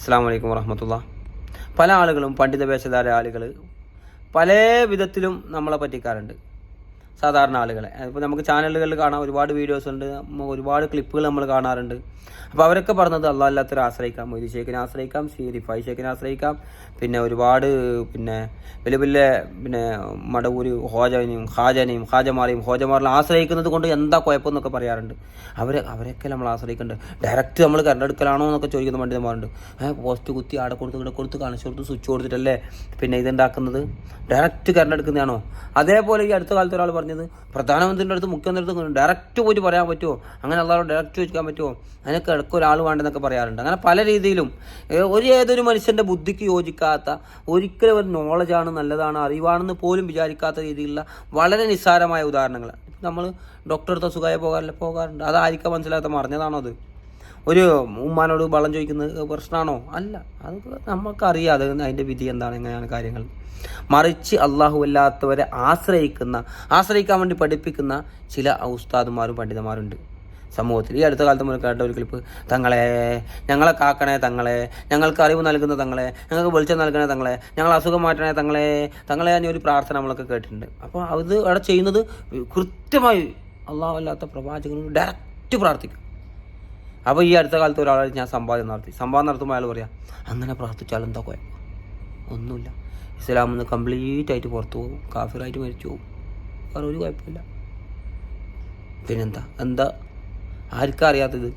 അസ്സാം വലൈക്കും വറഹമത്തുള്ള. പല ആളുകളും പണ്ഡിത വേഷധാര ആളുകൾ പല വിധത്തിലും നമ്മളെ പറ്റിക്കാറുണ്ട്. സാധാരണ ആളുകളെ. ഇപ്പോൾ നമുക്ക് ചാനലുകളിൽ കാണാം ഒരുപാട് വീഡിയോസ് ഉണ്ട്. ഒരുപാട് ക്ലിപ്പുകൾ നമ്മൾ കാണാറുണ്ട്. അപ്പോൾ അവരൊക്കെ പറഞ്ഞത് അല്ലാത്തൊരു ആശ്രയിക്കാം മൊയ്തി ഷേഖിനെ ആശ്രയിക്കാം സി റിഫായി ഷേഖിനെ ആശ്രയിക്കാം. പിന്നെ ഒരുപാട് പിന്നെ വലിയ വലിയ പിന്നെ മടവൂര് ഹോജനെയും ഹാജനെയും ഹാജമാരെയും ഹോജമാരിലും ആശ്രയിക്കുന്നത് കൊണ്ട് എന്താ കുഴപ്പമെന്നൊക്കെ പറയാറുണ്ട്. അവരെ അവരൊക്കെ നമ്മൾ ആശ്രയിക്കുന്നുണ്ട് ഡയറക്റ്റ് നമ്മൾ കരണ്ടെടുക്കലാണോ എന്നൊക്കെ ചോദിക്കുന്ന പണ്ഡിതന്മാരുണ്ട്. പോസ്റ്റ് കുത്തി ആടെ കൊടുത്ത് ഇവിടെ കൊടുത്ത് കാണിച്ചു കൊടുത്ത് സ്വിച്ച് കൊടുത്തിട്ടല്ലേ പിന്നെ ഇതുണ്ടാക്കുന്നത്? ഡയറക്റ്റ് കരണ്ടെടുക്കുന്നതാണോ അതേപോലെ ഈ അടുത്ത കാലത്ത് ഒരാൾ പറഞ്ഞത്? പ്രധാനമന്ത്രിയുടെ അടുത്ത് മുഖ്യമന്ത്രിയുടെ അടുത്ത് ഡയറക്റ്റ് പോയിട്ട് പറയാൻ പറ്റുമോ? അങ്ങനെ അല്ലാതെ ഡയറക്റ്റ് ചോദിക്കാൻ പറ്റുമോ? അതിനൊക്കെ ഇടയ്ക്ക് ഒരാൾ വേണ്ടെന്നൊക്കെ പറയാറുണ്ട്. അങ്ങനെ പല രീതിയിലും. ഒരു ഏതൊരു മനുഷ്യന്റെ ബുദ്ധിക്ക് യോജിക്കാത്ത ഒരിക്കലും ഒരു നോളജാണ് നല്ലതാണ് അറിവാണെന്ന് പോലും വിചാരിക്കാത്ത രീതിയിലുള്ള വളരെ നിസ്സാരമായ ഉദാഹരണങ്ങൾ നമ്മൾ ഡോക്ടർ അടുത്ത് സുഖമായി പോകാറില്ല പോകാറുണ്ട്. അതായിരിക്കാം മനസ്സിലാത്ത മറിഞ്ഞതാണോ അത്? ഒരു ഉമ്മാനോട് വളം ചോദിക്കുന്ന പ്രശ്നമാണോ? അല്ല. അത് നമുക്കറിയാം അത് അതിന്റെ വിധി എന്താണ് എങ്ങനെയാണ് കാര്യങ്ങൾ. മറിച്ച് അള്ളാഹു അല്ലാത്തവരെ ആശ്രയിക്കുന്ന ആശ്രയിക്കാൻ വേണ്ടി പഠിപ്പിക്കുന്ന ചില ഉസ്താദുമാരും പണ്ഡിതന്മാരുണ്ട്. സമൂഹത്തിൽ ഈ അടുത്ത കാലത്ത് കേട്ട ഒരു ക്ലിപ്പ് തങ്ങളെ ഞങ്ങളെ കാക്കണേ തങ്ങളെ ഞങ്ങൾക്ക് അറിവ് നൽകുന്ന തങ്ങളെ ഞങ്ങൾക്ക് വെളിച്ചം നൽകണേ തങ്ങളെ ഞങ്ങൾ അസുഖം മാറ്റണേ തങ്ങളെ തങ്ങളെ ഒരു പ്രാർത്ഥന നമ്മളൊക്കെ കേട്ടിട്ടുണ്ട്. അപ്പോൾ അത് അവിടെ ചെയ്യുന്നത് കൃത്യമായി അള്ളാഹു അല്ലാത്ത പ്രവാചകനോട് ഡയറക്റ്റ് പ്രാർത്ഥിക്കും അപ്പോൾ ഈ അടുത്ത കാലത്ത് ഒരാളായിട്ട് ഞാൻ സംവാദം നടത്തി. സംവാദം നടത്തുമ്പോൾ അയാൾ പറയാം അങ്ങനെ പ്രാർത്ഥിച്ചാൽ എന്താ കുഴപ്പം ഒന്നുമില്ല. ഇസ്ലാമിൽ നിന്ന് കംപ്ലീറ്റ് ആയിട്ട് പുറത്തു പോകും. കാഫിറായിട്ട് മരിച്ചു പോകും. വേറെ ഒരു കുഴപ്പമില്ല പിന്നെന്താ? എന്താ? ആർക്കാ അറിയാത്തത്?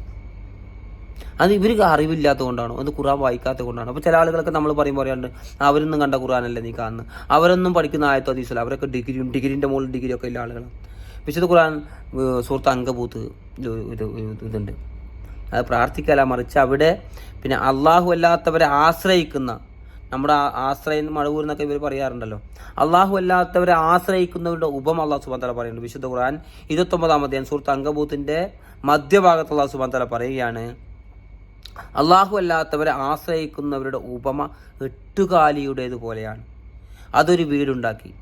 അത് ഇവർക്ക് അറിവില്ലാത്ത കൊണ്ടാണോ അത് ഖുറാൻ വായിക്കാത്ത കൊണ്ടാണ് അപ്പോൾ ചില ആളുകളൊക്കെ നമ്മൾ പറയും പറയാറുണ്ട് അവരൊന്നും കണ്ട ഖുറാനല്ലേ നീ കാണുന്നത് അവരൊന്നും പഠിക്കുന്ന ആയത്തോ അതീസല്ല അവരൊക്കെ ഡിഗ്രിയും ഡിഗ്രീന്റെ മുകളിൽ ഡിഗ്രിയൊക്കെ ഉള്ള ആളുകളാണ്. വിശുദ്ധ ഖുറാൻ സുഹൃത്ത് അങ്കബൂത്ത് ഇത് ഇതുണ്ട്. അത് പ്രാർത്ഥിക്കല മറിച്ച് അവിടെ പിന്നെ അള്ളാഹു അല്ലാത്തവരെ ആശ്രയിക്കുന്ന നമ്മുടെ ആശ്രയം മഴവൂർ എന്നൊക്കെ ഇവർ പറയാറുണ്ടല്ലോ. അള്ളാഹു അല്ലാത്തവരെ ആശ്രയിക്കുന്നവരുടെ ഉപമ അള്ളാഹു സുബാൻ തല പറയുന്നുണ്ട്. വിശുദ്ധ ഖുർആൻ ഇരുപത്തൊമ്പതാമത്തെ സുഹൃത്ത് അങ്കബൂത്തിന്റെ മധ്യഭാഗത്ത് അള്ളാഹു സുബാൻ തല പറയുകയാണ് അള്ളാഹു അല്ലാത്തവരെ ആശ്രയിക്കുന്നവരുടെ ഉപമ എട്ടുകാലിയുടേത് പോലെയാണ്. അതൊരു വീടുണ്ടാക്കി.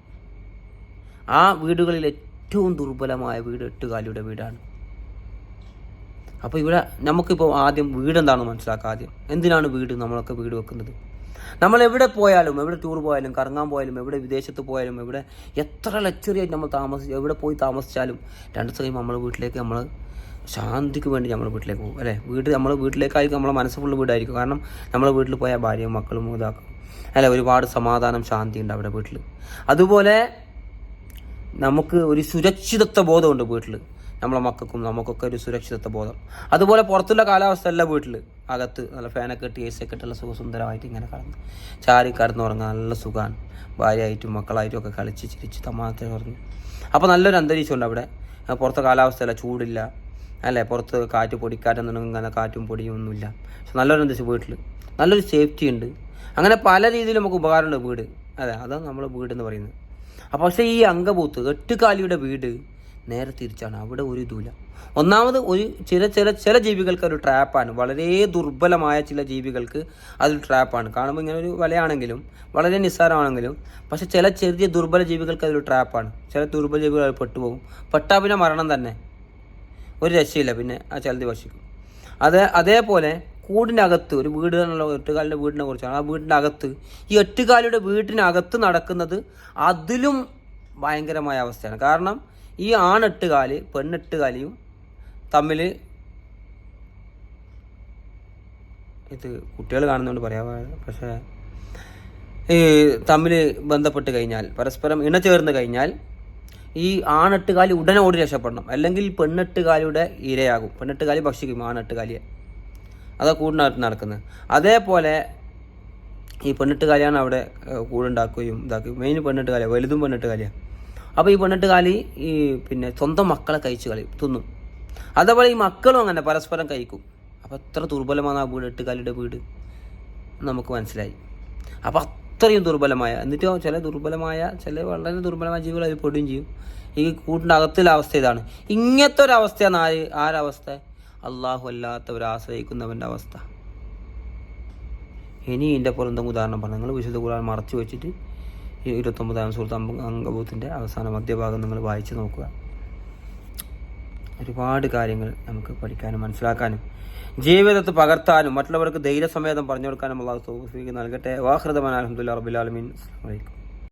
ആ വീടുകളിൽ ഏറ്റവും ദുർബലമായ വീട് എട്ടുകാലിയുടെ വീടാണ്. അപ്പോൾ ഇവിടെ നമുക്കിപ്പോൾ ആദ്യം വീട് എന്താണെന്ന് മനസ്സിലാക്കുക ആദ്യം. എന്തിനാണ് വീട്? നമ്മളൊക്കെ വീട് വെക്കുന്നത്. നമ്മൾ എവിടെ പോയാലും എവിടെ ടൂർ പോയാലും കറങ്ങാൻ പോയാലും എവിടെ വിദേശത്ത് പോയാലും എവിടെ എത്ര ലക്ഷറി ആയിട്ട് നമ്മൾ താമസിച്ച് എവിടെ പോയി താമസിച്ചാലും രണ്ട് സമയം നമ്മൾ വീട്ടിലേക്ക് നമ്മൾ ശാന്തിക്ക് വേണ്ടി നമ്മൾ വീട്ടിലേക്ക് പോകും അല്ലേ? വീട് നമ്മൾ വീട്ടിലേക്കായിരിക്കും നമ്മളെ മനസ്സ് ഫുള്ള് വീടായിരിക്കും. കാരണം നമ്മൾ വീട്ടിൽ പോയാൽ ഭാര്യയും മക്കളും ഇതാക്കും. അല്ല? ഒരുപാട് സമാധാനം ശാന്തി ഉണ്ട് അവിടെ വീട്ടിൽ അതുപോലെ നമുക്ക് ഒരു സുരക്ഷിതത്വ ബോധമുണ്ട് വീട്ടിൽ നമ്മളെ മക്കൾക്കും നമുക്കൊക്കെ ഒരു സുരക്ഷിതത്വ ബോധം. അതുപോലെ പുറത്തുള്ള കാലാവസ്ഥ അല്ല വീട്ടിൽ അകത്ത് നല്ല ഫാനൊക്കെ ഇട്ട് എ സി ഒക്കെ ഇട്ടുള്ള സുഖസുന്ദരമായിട്ട് ഇങ്ങനെ കടന്നു ചാരി കടന്നുറങ്ങാൻ നല്ല സുഖമാണ് ഭാര്യയായിട്ടും മക്കളായിട്ടും ഒക്കെ കളിച്ച് ചിരിച്ച് തമാത്തി പറഞ്ഞു. അപ്പോൾ നല്ലൊരു അന്തരീക്ഷം ഉണ്ട് അവിടെ പുറത്തെ കാലാവസ്ഥയല്ല ചൂടില്ല. അല്ലേ? പുറത്ത് കാറ്റ് പൊടിക്കാറ്റൊന്നും ഇങ്ങനെ കാറ്റും പൊടിയും ഒന്നുമില്ല. പക്ഷെ നല്ലൊരു അന്തരീക്ഷം വീട്ടിൽ നല്ലൊരു സേഫ്റ്റി ഉണ്ട്. അങ്ങനെ പല രീതിയിൽ നമുക്ക് ഉപകാരമുണ്ട് വീട്. അതെ അതാണ് നമ്മൾ വീട് എന്ന് പറയുന്നത്. അപ്പോൾ പക്ഷേ ഈ അങ്കബൂത്ത് എട്ടുകാലിയുടെ വീട് നേരെ തിരിച്ചാണ്. അവിടെ ഒരു ഇതുമില്ല. ഒന്നാമത് ഒരു ചില ചില ചില ജീവികൾക്ക് ഒരു ട്രാപ്പാണ്. വളരെ ദുർബലമായ ചില ജീവികൾക്ക് അതൊരു ട്രാപ്പാണ്. കാണുമ്പോൾ ഇങ്ങനെ ഒരു വലയാണെങ്കിലും വളരെ നിസ്സാരമാണെങ്കിലും പക്ഷെ ചില ചെറിയ ദുർബല ജീവികൾക്ക് അതൊരു ട്രാപ്പാണ്. ചില ദുർബല ജീവികൾ അത് പെട്ടുപോകും. പെട്ടാ പിന്നെ മരണം തന്നെ. ഒരു രക്ഷയില്ല. പിന്നെ ആ ചലതി ഭക്ഷിക്കും അത് അതേപോലെ കൂടിന്റെ അകത്ത് ഒരു വീട് എന്നുള്ള എട്ടുകാലിന്റെ വീടിനെ കുറിച്ചാണ്. ആ വീടിന്റെ അകത്ത് ഈ എട്ടുകാലിയുടെ വീട്ടിനകത്ത് നടക്കുന്നത് അതിലും ഭയങ്കരമായ അവസ്ഥയാണ്. കാരണം ഈ ആണെട്ടുകാൽ പെണ്ണെട്ടുകാലിയും തമ്മിൽ ഇത് കുട്ടികൾ കാണുന്നതുകൊണ്ട് പറയാം. പക്ഷേ ഈ തമ്മിൽ ബന്ധപ്പെട്ട് കഴിഞ്ഞാൽ പരസ്പരം ഇണചേർന്ന് കഴിഞ്ഞാൽ ഈ ആണെട്ടുകാലി ഉടനെ ഓടി രക്ഷപ്പെടണം. അല്ലെങ്കിൽ പെണ്ണെട്ടുകാലിയുടെ ഇരയാകും. പെണ്ണെട്ടുകാലി ഭക്ഷിക്കും ആണെട്ടുകാലിയെ. അതാ കൂടിനകത്ത് നടക്കുന്നത്. അതേപോലെ ഈ പെണ്ണെട്ടുകാലിയാണ് അവിടെ കൂടുണ്ടാക്കുകയും ഇതാക്കുകയും. മെയിൻ പെണ്ണെട്ടുകാലിയാണ് വലുതും പെണ്ണെട്ടുകാലിയാണ് അപ്പോൾ ഈ പെണ്ണെട്ടുകാലി ഈ പിന്നെ സ്വന്തം മക്കളെ കഴിച്ച് കളി തിന്നും. അതേപോലെ ഈ മക്കളും അങ്ങനെ പരസ്പരം കഴിക്കും. അപ്പോൾ എത്ര ദുർബലമാണ് ആ വീട് എട്ടുകാലിയുടെ വീട്. നമുക്ക് മനസ്സിലായി. അപ്പോൾ അത്രയും ദുർബലമായ എന്നിട്ടോ ചില ദുർബലമായ ചില വളരെ ദുർബലമായ ജീവികൾ അതിൽ പെടുകയും ചെയ്യും. ഈ കൂട്ടിന്റെ അകത്തുള്ള അവസ്ഥ ഇതാണ്. ഇങ്ങനത്തെ ഒരു ആര് ആരവസ്ഥ? അള്ളാഹു അല്ലാത്തവരെ ആശ്രയിക്കുന്നവന്റെ അവസ്ഥ. ഇനി ഇതിന്റെ പുറത്തും ഉദാഹരണം പറഞ്ഞു നിങ്ങൾ വിശുദ്ധ ഖുർആൻ മറച്ചു വെച്ചിട്ട് ഇരുപത്തൊമ്പതാം സുഹൃത്ത് അംഗബൂത്തിന്റെ അവസാന മധ്യഭാഗം നിങ്ങൾ വായിച്ചു നോക്കുക. ഒരുപാട് കാര്യങ്ങൾ നമുക്ക് പഠിക്കാനും മനസ്സിലാക്കാനും ജീവിതത്തിൽ പകർത്താനും മറ്റുള്ളവർക്ക് ധൈര്യസമേതം പറഞ്ഞു കൊടുക്കാനും അള്ളാഹു തൗഫീഖ് നൽകട്ടെ. വാഹൃതമാൻ അലഹമുല്ലാ റബുലാലമീൻ അസ്സലാമു അലൈക്കും.